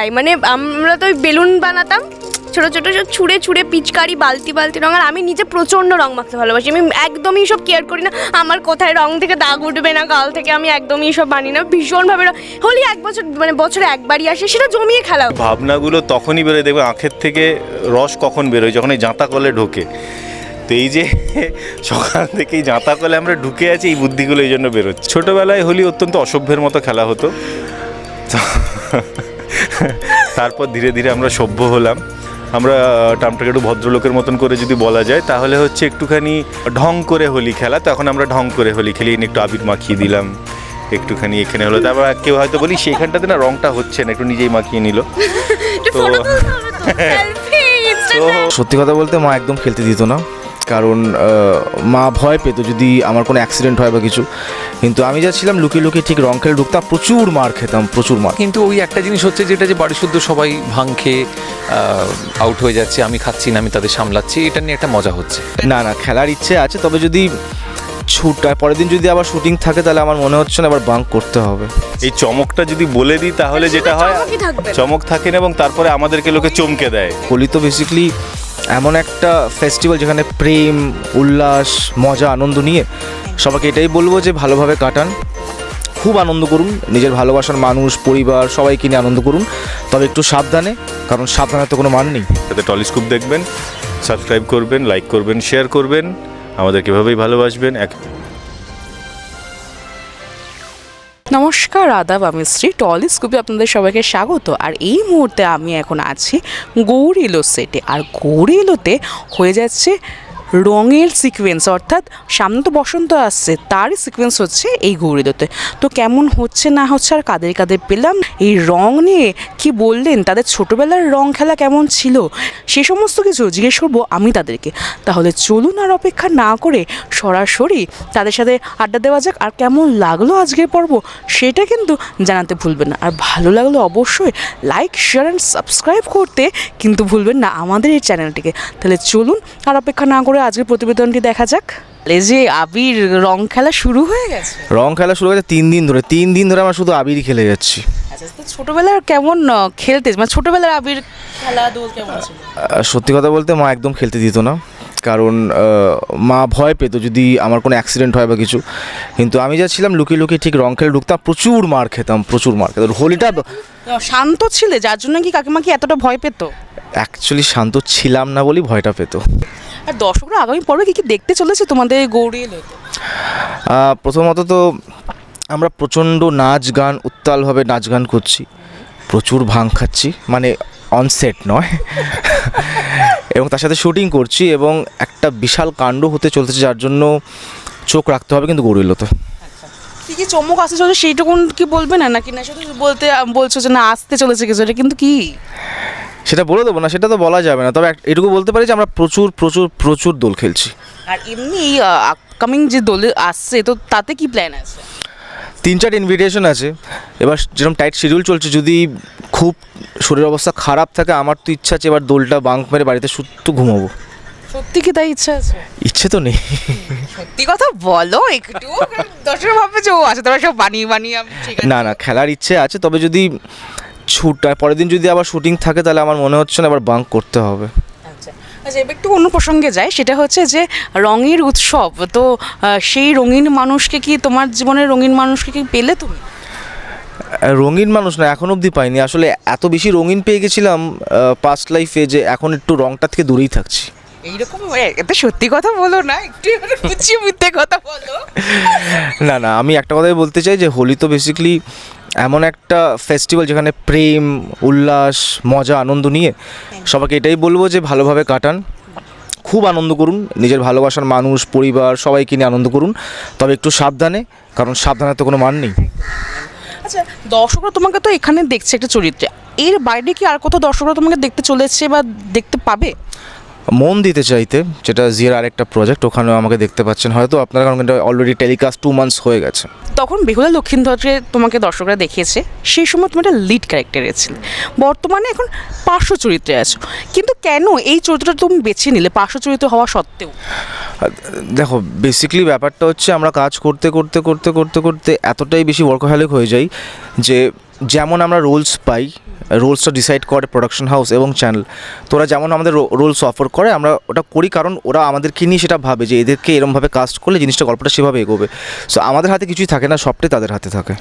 তাই মানে আমরা তো বেলুন বানাতাম, ছোট ছোট ছোট ছুঁড়ে ছুঁড়ে পিচকারি, বালতি বালতি রঙ, আর আমি নিজে প্রচণ্ড রং মাখতে ভালোবাসি। আমি একদমই সব কেয়ার করি না, আমার কোথায় রং থেকে দাগ উঠবে না, গাল থেকে আমি একদমই সব বানি না, ভীষণভাবে হোলি এক বছর মানে বছরে একবারই আসে, সেটা জমিয়ে খেলা ভাবনাগুলো তখনই বেরোয়, দেখবে আঁখের থেকে রস কখন বেরোয়, যখন এই জাঁতা কলে ঢোকে। তো এই যে সকাল থেকেই জাঁতা কলে আমরা ঢুকে আছি, এই বুদ্ধিগুলো এই জন্য বেরোচ্ছে। ছোটোবেলায় হোলি অত্যন্ত অসভ্যের মতো খেলা হতো। তারপর ধীরে ধীরে আমরা সভ্য হলাম। আমরা টামটাকে একটু ভদ্রলোকের মতন করে যদি বলা যায় তাহলে হচ্ছে একটুখানি ঢং করে হোলি খেলা। তখন আমরা ঢং করে হোলি খেলি একটু আবির মাখিয়ে দিলাম একটুখানি এখানে হলো। তারপর কেউ হয়তো বলি সেখানটাতে না রংটা হচ্ছে না। একটু নিজেই মাখিয়ে নিল। তো তো সত্যি কথা বলতে মা একদম খেলতে দিত না। কারণ মা ভয় পেতো যদি আমার কোনো অ্যাক্সিডেন্ট হয় বা কিছু। কিন্তু আমি যা ছিলাম লুকিয়ে লুকিয়ে ঠিক রং খেলে ঢুকতাম প্রচুর মার খেতাম প্রচুর মার। কিন্তু ওই একটা জিনিস হচ্ছে যেটা যে বাড়ি শুদ্ধ সবাই ভাঙ খেয়ে আউট হয়ে যাচ্ছে আমি খাচ্ছি না আমি তাদের সামলাচ্ছি এটা নিয়ে একটা মজা হচ্ছে। না না খেলার ইচ্ছে আছে তবে যদি ছুট পরের দিন যদি আবার শুটিং থাকে তাহলে আমার মনে হচ্ছে না আবার বাঙ্ক করতে হবে। এই চমকটা যদি বলে দিই তাহলে যেটা হয় চমক থাকে না এবং তারপরে আমাদেরকে লোকে চমকে দেয়। হোলি তো বেসিক্যালি এমন একটা ফেস্টিভ্যাল যেখানে প্রেম উল্লাস মজা আনন্দ নিয়ে সবাইকে এটাই বলব যে ভালোভাবে কাটান। খুব আনন্দ করুন নিজের ভালোবাসার মানুষ পরিবার সবাইকে নিয়ে আনন্দ করুন। তবে একটু সাবধানে কারণ সাবধানে তো কোনো মান নেই। তাতে টলিস্কোপ দেখবেন সাবস্ক্রাইব করবেন লাইক করবেন শেয়ার করবেন। আমাদেরকে কীভাবেই ভালোবাসবেন। এক নমস্কার, আদাব, আমি শ্রী টলি স্কুপে আপনাদের সবাইকে স্বাগত। আর এই মুহূর্তে আমি এখন আছি গৌরিলো সেটে। আর গৌরিলোতে হয়ে যাচ্ছে রঙের সিকোয়েন্স অর্থাৎ সামনে তো বসন্ত আসছে, তারই সিকোয়েন্স হচ্ছে এই গৌরিলোতে তো কেমন হচ্ছে না হচ্ছে আর কাদের কাদের পেলাম? এই রং নিয়ে কি বললেন? তাদের ছোটোবেলার রং খেলা কেমন ছিল? সে সমস্ত কিছু জিজ্ঞেস করব আমি তাদেরকে। তাহলে চলুন আর অপেক্ষা না করে সরাসরি তাদের সাথে আড্ডা দেওয়া যাক আর কেমন লাগল আজকের পর্ব সেটা কিন্তু জানাতে ভুলবেন না। আর ভালো লাগল অবশ্যই লাইক শেয়ার অ্যান্ড সাবস্ক্রাইব করতে কিন্তু ভুলবেন না আমাদের এই চ্যানেলটিকে তাহলে চলুন আর অপেক্ষা না করে আজকের প্রতিবেদনটি দেখা যাক। এই যে আবির রং খেলা শুরু হয়ে গেছে। রং খেলা শুরু হয়েছে তিন দিন ধরে। তিন দিন ধরে আমরা শুধু আবিরই খেলে যাচ্ছি। আচ্ছা তো ছোটোবেলার কেমন খেলতে? মানে ছোটোবেলার আবির খেলাধুল কেমন ছিল? সত্যি কথা বলতে মা একদম খেলতে দিত না। কারণ মা ভয় পেতো যদি আমার কোনো অ্যাক্সিডেন্ট হয় বা কিছু। কিন্তু আমি যা ছিলাম লুকিয়ে লুকিয়ে ঠিক রং খেলে ঢুকতাম প্রচুর মার খেতাম প্রচুর মার খেতাম। হোলিটা শান্ত ছিলে? যার জন্য কি কাকিমা কি এতটা ভয় পেতো? অ্যাকচুয়ালি শান্ত ছিলাম না বলেই ভয়টা পেতো। আর দর্শকরা আগামী পর্বে কি কি দেখতে চলেছে তোমাদের গৌরী? প্রথমত তো আমরা প্রচণ্ড নাচ গান উত্তালভাবে নাচ গান করছি। প্রচুর ভাং খাচ্ছি মানে অনসেট নয়। এবং তার সাথে শুটিং করছি এবং একটা বিশাল কাণ্ড হতে চলতেছে যার জন্য চোখ রাখতে হবে কিন্তু গরিলতে কি কি চমক আসতে চলেছে সেইটুকুন কি বলবে না? নাকি না শুধু বলতে বলছো যে না আসতে চলেছে কিছু? এটা কিন্তু কি? সেটা বলে দেবো না সেটা তো বলা যাবে না। তবে এটুকু বলতে পারি যে আমরা প্রচুর প্রচুর প্রচুর দোল খেলছি। আর এমনি এই আপকামিং যে দলে আসছে তো তাতে কি প্ল্যান আছে? তিন চার ইনভিটেশন আছে। এবার যেরকম টাইট শিডিউল চলছে যদি খুব শরীর অবস্থা খারাপ থাকে আমার তো ইচ্ছা আছে এবার দোলটা বাঙ্ক মেরে বাড়িতে শুধু ঘুমাবো। সত্যি কি তাই ইচ্ছা আছে? ইচ্ছে তো নেই। সত্যি কথা বলো একটু দর্শক ভাববে যে ও আছে তোমরা সব বানিয়ে বানিয়ে না না খেলার ইচ্ছে আছে তবে যদি ছুট পরের দিন যদি আবার শুটিং থাকে তাহলে আমার মনে হচ্ছে না আবার বাঙ্ক করতে হবে। আচ্ছা। আচ্ছা এবার একটু অন্য প্রসঙ্গে যাই। সেটা হচ্ছে যে রঙের উৎসব তো সেই রঙিন মানুষকে কি তোমার জীবনের রঙিন মানুষকে কি পেলে তুমি? রঙিন মানুষ না এখন অবধি পাইনি। আসলে এত বেশি রঙিন পেয়ে গেছিলাম পাস্ট লাইফে যে এখন একটু রংটা থেকে দূরেই থাকছি। এইরকম এত সত্যি কথা বলো না একটু মিথ্যে কথা বলো। না না, আমি একটা কথাই বলতে চাই যে হোলি তো বেসিক্যালি এমন একটা ফেস্টিভ্যাল যেখানে প্রেম, উল্লাস, মজা, আনন্দ নিয়ে সবাইকে এটাই বলব যে ভালোভাবে কাটান। খুব আনন্দ করুন, নিজের ভালোবাসার মানুষ, পরিবার, সবাইকে নিয়ে আনন্দ করুন। তবে একটু সাবধানে, কারণ সাবধানে তো কোনো মান নেই। আচ্ছা দর্শকরা তোমাকে তো এখানে দেখছে একটা চরিত্রে। এর বাইরে কি আর কত দর্শকরা তোমাকে দেখতে চলেছে বা দেখতে পাবে? মন দিতে চাইতে যেটা জিয়ার আরেকটা প্রজেক্ট ওখানেও আমাকে দেখতে পাচ্ছেন। হয়তো আপনারা কারণ অলরেডি টেলিকাস্ট টু মান্থস হয়ে গেছে। তখন বেহুলা লক্ষিন্দরকে তোমাকে দর্শকরা দেখিয়েছে সেই সময় তুমি একটা লিড ক্যারেক্টারে ছিলে বর্তমানে এখন পার্শ্ব চরিত্রে আছো। কিন্তু কেন এই চরিত্রটা তুমি বেছে নিলে পার্শ্ব চরিত্র হওয়া সত্ত্বেও? দেখো বেসিক্যালি ব্যাপারটা হচ্ছে আমরা কাজ করতে করতে করতে করতে করতে এতটাই বেশি ওয়ার্কহলিক হয়ে যাই যে যেমন আমরা রোলস পাই রোলসটা ডিসাইড করে প্রোডাকশন হাউস এবং চ্যানেল। তোরা যেমন আমাদের রোলস অফার করে আমরা ওটা করি কারণ ওরা আমাদেরকে নিয়ে সেটা ভাবে যে এদেরকে এরমভাবে কাস্ট করলে জিনিসটা গল্পটা সেভাবে এগোবে। সো আমাদের হাতে কিছুই থাকে না সবটাই তাদের হাতে থাকে।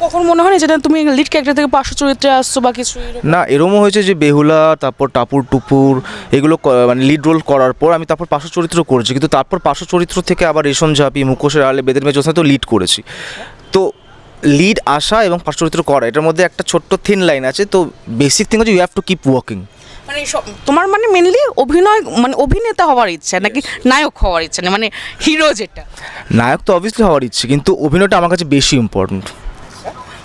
কখন মনে হয় যেটা তুমি লিড ক্যারেক্টার থেকে পার্শ্ব চরিত্রে আসছো বা কিছু না এরমও হয়েছে যে বেহুলা তারপর টাপুর টুপুর এগুলো মানে লিড রোল করার পর আমি তারপর পার্শ্ব চরিত্র করেছি। কিন্তু তারপর পার্শ্ব চরিত্র থেকে আবার রেশন ঝাঁপি মুখোশের আলে বেদের মেয়ে তো লিড করেছি। তো লিড আসা এবং পার্শ্ব চরিত্র করা এটার মধ্যে একটা ছোট্ট থিন লাইন আছে তো বেসিক থিং হচ্ছে you have to keep working মানে সব- তোমার মানে মেনলি অভিনয় মানে অভিনেতা হওয়ার ইচ্ছা নাকি নায়ক হওয়ার ইচ্ছা না মানে হিরো যেটা। নায়ক তো অবভিয়াসলি হওয়ার ইচ্ছে কিন্তু অভিনয়টা আমার কাছে বেশি ইম্পর্ট্যান্ট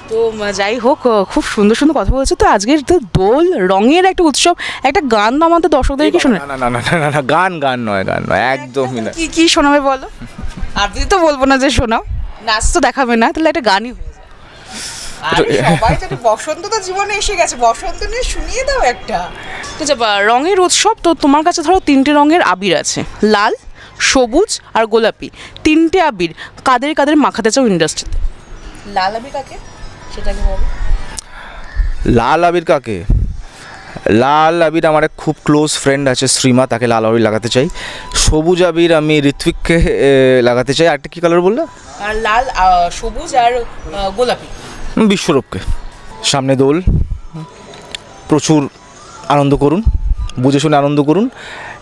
তো যাই হোক খুব সুন্দর সুন্দর কথা বলছো। তো আজকের তো দোল রঙের একটা উৎসব একটা গান তো আমাদের দর্শকদেরকে শোনে না না না না না না গান গান নয় গান নয় একদমই না। কি কি শোনাবে বলো? আবৃত্তি তো বলব না যে শোনাও। নাচ তো দেখাবে না তাহলে একটা গানই হয়ে যায়। আরে সবাই জানে বসন্ত তো জীবনে এসে গেছে বসন্ত নিয়ে শুনিয়ে দাও একটা। যে বা, রঙের উৎসব তো তোমার কাছে ধরো তিনটে রঙের আবির আছে লাল সবুজ আর গোলাপি তিনটে আবির কাদের কাদের মাখাতে চাও ইন্ডাস্ট্রিতে লাল আবির কাকে? সেটাকে বলো। লাল আবির কাকে? লাল আবির আমার এক খুব ক্লোজ ফ্রেন্ড আছে শ্রীমা তাকে লাল আবির লাগাতে চাই। সবুজ আবির আমি ঋত্বিককে লাগাতে চাই। আরেকটা কী কালার বলল? লাল সবুজ আর গোলাপি। বিশ্বরূপকে। সামনে দোল। প্রচুর আনন্দ করুন। বুঝে শুনে আনন্দ করুন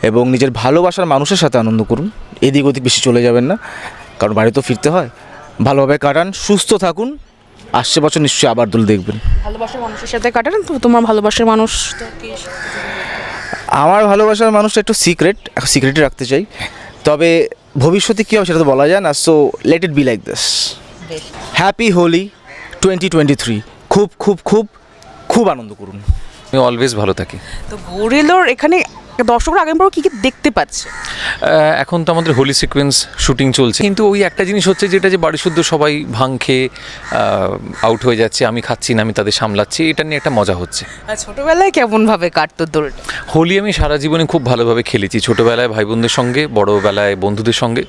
এবং নিজের ভালোবাসার মানুষের সাথে আনন্দ করুন। এদিক ওদিক বেশি চলে যাবেন না কারণ বাড়ি তো ফিরতে হয়। ভালোভাবে কাটান সুস্থ থাকুন। আসছে বছর নিশ্চয়ই আবার দোল দেখবেন। ভালোবাসার মানুষের সাথে কাটান তো? তোমার ভালোবাসার মানুষ তো আমার ভালোবাসার মানুষটা একটু সিক্রেট সিক্রেটই রাখতে চাই। তবে ভবিষ্যতে কী হবে সেটা তো বলা যায় না so let it be like this happy Holi twenty twenty three খুব খুব খুব খুব আনন্দ করুন। আমি অলওয়েজ ভালো থাকি। তো গৌরেলোর এখানে দর্শকরা আগামী পর কি কি দেখতে পাচ্ছে? এখন তো আমাদের হোলি সিকোয়েন্স শুটিং চলছে। কিন্তু ওই একটা জিনিস হচ্ছে যেটা যে বাড়ি শুদ্ধ সবাই ভাং খেয়ে আউট হয়ে যাচ্ছে আমি খাচ্ছি না আমি তাদের সামলাচ্ছি এটা নিয়ে একটা মজা হচ্ছে। ছোটবেলায় কেমন ভাবে কাটতো দোলটা? হোলি আমি সারা জীবনে খুব ভালোভাবে খেলেছি ছোটোবেলায় ভাই বোনদের সঙ্গে বড়োবেলায় বন্ধুদের সঙ্গে।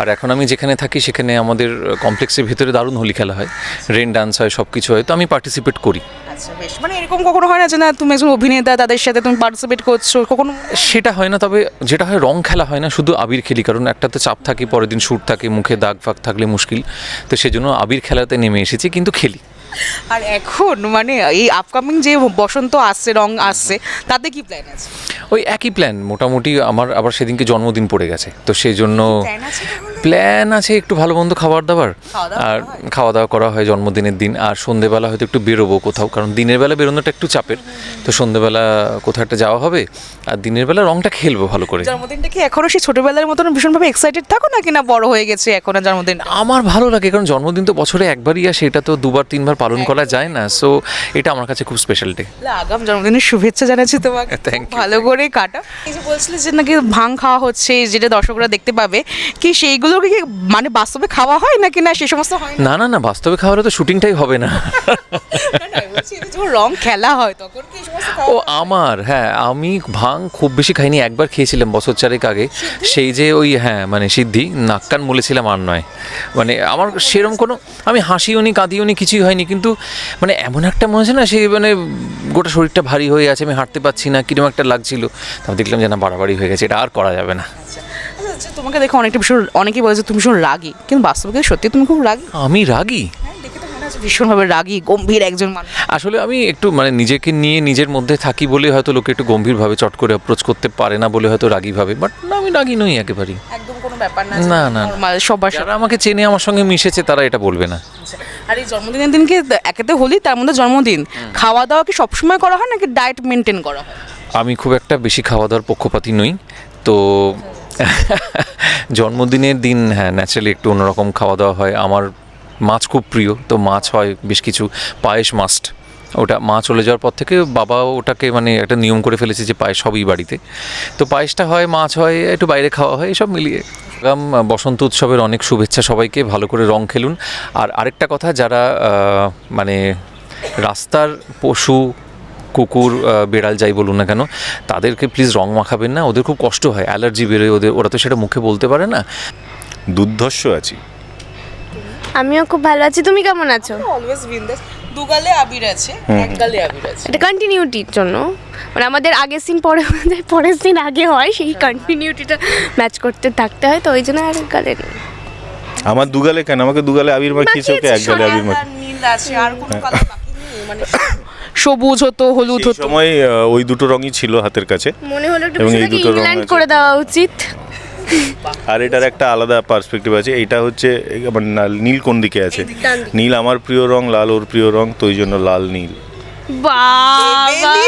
আর এখন আমি যেখানে থাকি সেখানে আমাদের কমপ্লেক্সের ভিতরে দারুণ হোলি খেলা হয় রেন ডান্স হয় সব কিছু হয় তো আমি পার্টিসিপেট করি। আচ্ছা বেশ। মানে এরকম কখনো হয় না যে না তুমি একজন অভিনেতা তাদের সাথে তুমি পার্টিসিপেট করছ কখনো? সেটা হয় না তবে যেটা হয় রং খেলা হয় না শুধু আবির খেলি কারণ একটা তো চাপ থাকে পরের দিন শ্যুট থাকে মুখে দাগ ফাগ থাকলে মুশকিল। তো সেজন্য আবির খেলাতে নেমে এসেছি কিন্তু খেলি। আর এখন মানে এই আপকামিং যে বসন্ত আসছে রং আসছে তাতে কি প্ল্যান আছে? ওই একই প্ল্যান মোটামুটি আমার আবার সেদিনকে জন্মদিন পড়ে গেছে তো সেই জন্য প্ল্যান আছে একটু ভালো মন্দ খাবার দাবার। আর খাওয়া দাওয়া করা হয় জন্মদিনের দিন আর সন্ধেবেলা হয়তো একটু বেরোবো কোথাও কারণ দিনের বেলা বেরোনোটা একটু চাপের। তো সন্ধেবেলা কোথাও একটা যাওয়া হবে আর দিনের বেলা রংটা খেলব ভালো করে। জন্মদিনটা কি এখনও সেই ছোটবেলার মতন ভীষণভাবে এক্সাইটেড থাকো না বড় হয়ে গেছে এখন জন্মদিন? আমার ভালো লাগে কারণ জন্মদিন তো বছরে একবারই আসে এটা তো দুবার তিনবার পালন করা যায় না। সো এটা আমার কাছে খুব স্পেশাল ডে আগাম জন্মদিনের শুভেচ্ছা জানাচ্ছি তোমাকে. ভালো করে কাটা এই যে বলছিলে যে নাকি ভাং খাওয়া হচ্ছে যেটা দর্শকরা দেখতে পাবে কি সেইগুলো কি মানে বাস্তবে খাওয়া হয় নাকি না সে সমস্ত হয় না? না না না বাস্তবে খাওয়ারে তো শুটিংটাই হবে না। রং খেলা হয় তখন কি ও আমার হ্যাঁ আমি ভাং খুব বেশি খাইনি একবার খেয়েছিলাম বছর চারেক আগে। সেই যে ওই হ্যাঁ মানে সিদ্ধি নাক কান মলেছিলাম আর নয়। মানে আমার সেরম কোনো আমি হাসিও নি কাঁদিও নি কিছুই হয়নি কিন্তু মানে এমন একটা মনে হচ্ছে না সেই মানে গোটা শরীরটা ভারী হয়ে আছে আমি হাঁটতে পারছি না কীরকম একটা লাগছিল। তারপর দেখলাম যে না বাড়াবাড়ি হয়ে গেছে এটা আর করা যাবে না। আচ্ছা, আচ্ছা, তোমাকে দেখো অনেকটা ভীষণ অনেকেই বলে যে তুমি ভীষণ রাগী। কিন্তু বাস্তবে সত্যি তুমি খুব রাগী? আমি রাগী? হ্যাঁ ভীষণভাবে রাগী গম্ভীর একজন মানুষ। আসলে আমি একটু মানে নিজেকে নিয়ে নিজের মধ্যে থাকি বলে হয়তো লোকে একটু গম্ভীরভাবে চট করে অ্যাপ্রোচ করতে পারে না বলে হয়তো রাগী ভাবে বাট না আমি রাগী নই একেবারেই। একদম কোনো ব্যাপার না না, না, না। সবার সাথে আমাকে চেনে আমার সঙ্গে মিশেছে তারা এটা বলবে না। আর এই জন্মদিনের দিনকে একেতে হোলি তার মধ্যে জন্মদিন। খাওয়া দাওয়া কি সবসময় করা হয় নাকি ডায়েট মেনটেন করা হয়? আমি খুব একটা বেশি খাওয়া দাওয়ার পক্ষপাতি নই। তো জন্মদিনের দিন হ্যাঁ ন্যাচারালি একটু অন্যরকম খাওয়া দাওয়া হয়। আমার মাছ খুব প্রিয়, তো মাছ হয় বেশ কিছু, পায়েস মাস্ট ওটা মা চলে যাওয়ার পর থেকে বাবা ওটাকে মানে একটা নিয়ম করে ফেলেছে যে পায়েস সবই বাড়িতে। তো পায়েসটা হয়, মাছ হয়, একটু বাইরে খাওয়া হয়, এসব মিলিয়ে। আগাম, বসন্ত উৎসবের অনেক শুভেচ্ছা সবাইকে, ভালো করে রং খেলুন। আর আরেকটা কথা, যারা মানে রাস্তার পশু কুকুর বেড়াল যাই বলুন না কেন তাদেরকে প্লিজ রং মাখাবেন না ওদের খুব কষ্ট হয় অ্যালার্জি বেরোয় ওদের ওরা তো সেটা মুখে বলতে পারে না। দুর্ধর্ষ আছি। আমিও খুব ভালো আছি তুমি কেমন আছো? অলওয়েজ বিন্দাস দুগালে আবির আছে এক গালে আবির আছে। এটা কন্টিনিউটির জন্য। মানে আমাদের আগের সিন পরে হয়ে যায়, পরের সিন আগে হয় সেই কন্টিনিউটিটা ম্যাচ করতে থাকতে হয় তো ওই জন্য আর গালে নেই। আমার দুগালে কেন? আমাকে দুগালে আবির মাখিয়েছে ওকে এক গালে আবির মাখিয়ে নীল আছে আর কোনো কালার বাকি নেই মানে সবুজ হতো হলুদ হতো। সময় ওই দুটো রঙই ছিল হাতের কাছে। মনে হলো একটু এবং এই দুটো রং করে দেওয়া উচিত। আর এটার একটা আলাদা পার্সপেক্টিভ আছে। এইটা হচ্ছে এই না- নীল কোন দিকে আছে? নীল আমার প্রিয় রং লাল ওর প্রিয় রং তো ওই জন্য লাল নীল।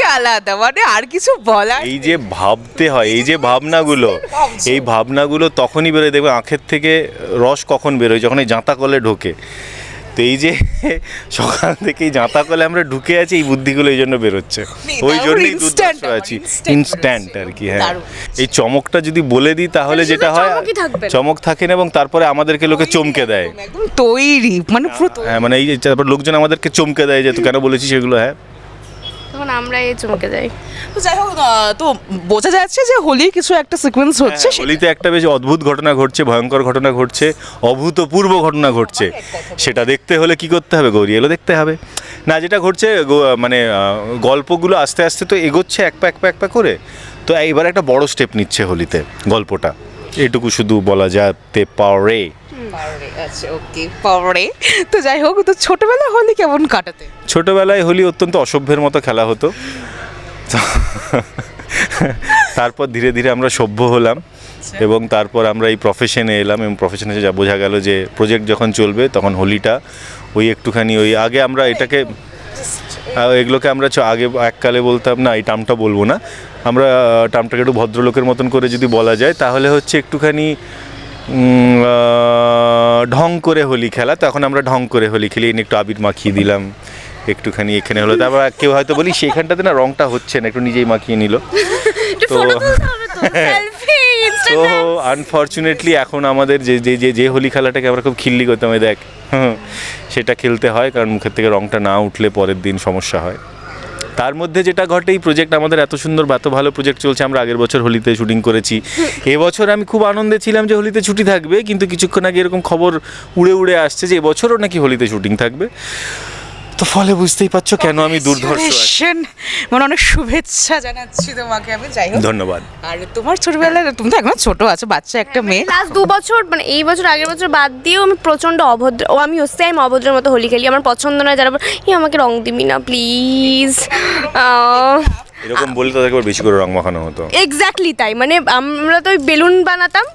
আলাদা মানে আর কিছু বলার এই যে ভাবতে হয় এই যে ভাবনাগুলো এই ভাবনাগুলো তখনই বেরোয়। দেখবে আখের থেকে রস কখন বেরোয়? যখন এই জাঁতা কলে ঢোকে। তো এই যে সকাল থেকেই জাঁতা কলে আমরা ঢুকে আছি এই বুদ্ধিগুলো এই জন্য বেরোচ্ছে। ওই জন্যই দুর্দর্শ আছি। ইনস্ট্যান্ট আর কি হ্যাঁ। এই চমকটা যদি বলে দিই তাহলে যেটা হয়। চমক থাকে না এবং তারপরে আমাদেরকে লোকে চমকে দেয়। তৈরি মানে হ্যাঁ মানে এই যে তারপর লোকজন আমাদেরকে চমকে দেয় যে কেন বলেছি সেগুলো হ্যাঁ। আমরা এই চমকে যাই। তো যাই হোক তো বোঝা যাচ্ছে যে হোলির কিছু একটা সিকোয়েন্স হচ্ছে হ্যাঁ, হোলিতে একটা বেশ অদ্ভুত ঘটনা ঘটছে ভয়ঙ্কর ঘটনা ঘটছে অভূতপূর্ব ঘটনা ঘটছে। সেটা দেখতে হলে কি করতে হবে গৌরী? এলো দেখতে হবে। না যেটা ঘটছে গো- মানে গল্পগুলো আস্তে আস্তে তো এগোচ্ছে এক পা এক পা এক পা করে। তো এইবার একটা বড় স্টেপ নিচ্ছে হোলিতে গল্পটা। এটুকু শুধু বলা যেতে পারে। আচ্ছা ওকে তো যাই হোক তো ছোটবেলায় হোলি কেমন কাটাতে? ছোটবেলায় হোলি অত্যন্ত অসভ্যের মতো খেলা হতো। তারপর ধীরে ধীরে আমরা সভ্য হলাম এবং তারপর আমরা এই প্রফেশনে এলাম এবং প্রফেশনে যা বোঝা গেল যে প্রজেক্ট যখন চলবে তখন হোলিটা ওই একটুখানি ওই আগে আমরা এটাকে এগুলোকে আমরা আগে এককালে বলতাম না এই টামটা বলব না। আমরা টামটাকে একটু ভদ্রলোকের মতন করে যদি বলা যায় তাহলে হচ্ছে একটুখানি ঢং করে হোলি খেলা তখন আমরা ঢং করে হোলি খেলি। এনে একটু আবির মাখিয়ে দিলাম একটুখানি এখানে হলো। তারপর কেউ হয়তো বলি সেখানটাতে না রংটা হচ্ছে না। একটু নিজেই মাখিয়ে নিল। তো তো আনফর্চুনেটলি এখন আমাদের যে যে যে যে হোলি খেলাটাকে আমরা খুব খিল্লি করতাম দেখ সেটা খেলতে হয় কারণ মুখের থেকে রংটা না উঠলে পরের দিন সমস্যা হয়। তার মধ্যে যেটা ঘটে এই প্রজেক্ট আমাদের এত সুন্দর এত ভালো প্রজেক্ট চলছে আমরা আগের বছর হোলিতে শুটিং করেছি। এবছর আমি খুব আনন্দে ছিলাম যে হোলিতে ছুটি থাকবে কিন্তু কিছুক্ষণ আগে এরকম খবর উড়ে উড়ে আসছে যে এবছরও নাকি হোলিতে শুটিং থাকবে। তো ফলে বুঝতেই পারছ কেন আমি দুর্ধর্ষ! মানে অনেক শুভেচ্ছা জানাচ্ছি তোমাকে আমি যাই হোক। ধন্যবাদ। আর তোমার ছোটবেলায় তুমি তো এখন ছোট আছো বাচ্চা একটা মেয়ে। লাস্ট দু বছর মানে এই বছর আগের বছর বাদ দিয়েও আমি প্রচণ্ড অভদ্র ও আমি সেম অভদ্রের মতো হোলি খেলি। আমার পছন্দ নয় যারা বলে, "এই আমাকে রং দিবি না প্লিজ এরকম বলে তাদেরকে আবার বেশি করে রং মাখানো হতো। এক্স্যাক্টলি তাই মানে আমরা তো ওই বেলুন বানাতাম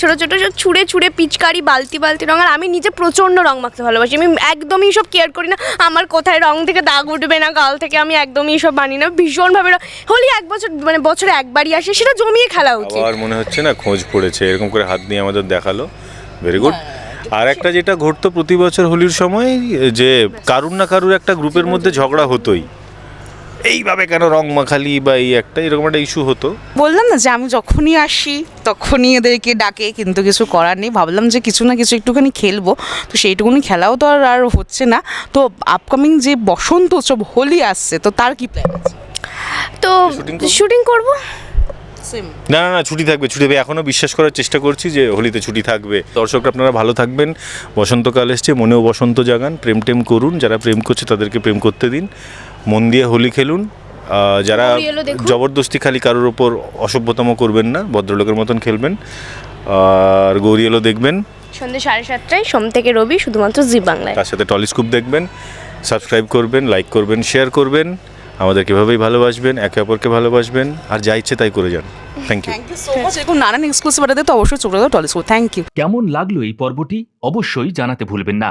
ছোট ছোট সব ছুঁড়ে ছুঁড়ে পিচকারি বালতি বালতি রং আর আমি নিজে প্রচণ্ড রং মাখতে ভালোবাসি। আমি একদমই সব কেয়ার করি না আমার কোথায় রং থেকে দাগ উঠবে না গাল থেকে আমি একদমই সব বানি না ভীষণভাবে হোলি এক বছর মানে বছরে একবারই আসে সেটা জমিয়ে খেলা উচিত। আর মনে হচ্ছে না খোঁজ পড়েছে এরকম করে হাত দিয়ে আমাদের দেখাল। ভেরি গুড আর একটা যেটা ঘটতো প্রতি বছর হোলির সময় যে কারুর না কারুর একটা গ্রুপের মধ্যে ঝগড়া হতোই। এইভাবে কেন রং মাখালি বা এই একটা এরকম একটা ইস্যু হতো? বললাম না যে আমি যখনই আসি তখনই এদেরকে ডাকে কিন্তু কিছু করার নেই। ভাবলাম যে কিছু না কিছু একটুখানি খেলব। তো সেইটুকুনি খেলাও তো আর আর হচ্ছে না। তো আপকামিং যে বসন্ত উৎসব হোলি আসছে তো তার কি প্ল্যান আছে? তো? শুটিং করব? না না না ছুটি থাকবে ছুটি থাকবে। এখনও বিশ্বাস করার চেষ্টা করছি যে হোলিতে ছুটি থাকবে। দর্শকরা আপনারা ভালো থাকবেন। বসন্তকাল এসছে মনেও বসন্ত জাগান। প্রেম টেম করুন। যারা প্রেম করছে তাদেরকে প্রেম করতে দিন। মন দিয়ে হোলি খেলুন। যারা। জবরদস্তি খালি কারোর ওপর অসভ্যতম করবেন না ভদ্রলোকের মতন খেলবেন। আর গৌরী এলো দেখবেন। সন্ধ্যে সাড়ে সাতটায় সোম থেকে রবি শুধুমাত্র জি বাংলায়। তার সাথে টলিস্কোপ দেখবেন সাবস্ক্রাইব করবেন লাইক করবেন শেয়ার করবেন। আমাদেরকে এভাবেই ভালোবাসবেন একে অপরকে ভালোবাসবেন আর যা ইচ্ছে তাই করে যান। Thank you thank you so much এরকম নানান এক্সক্লুসিভ তো অবশ্যই চোখ রাখো টলিস্কো থ্যাংক ইউ কেমন লাগল এই পর্বটি? অবশ্যই জানাতে ভুলবেন না।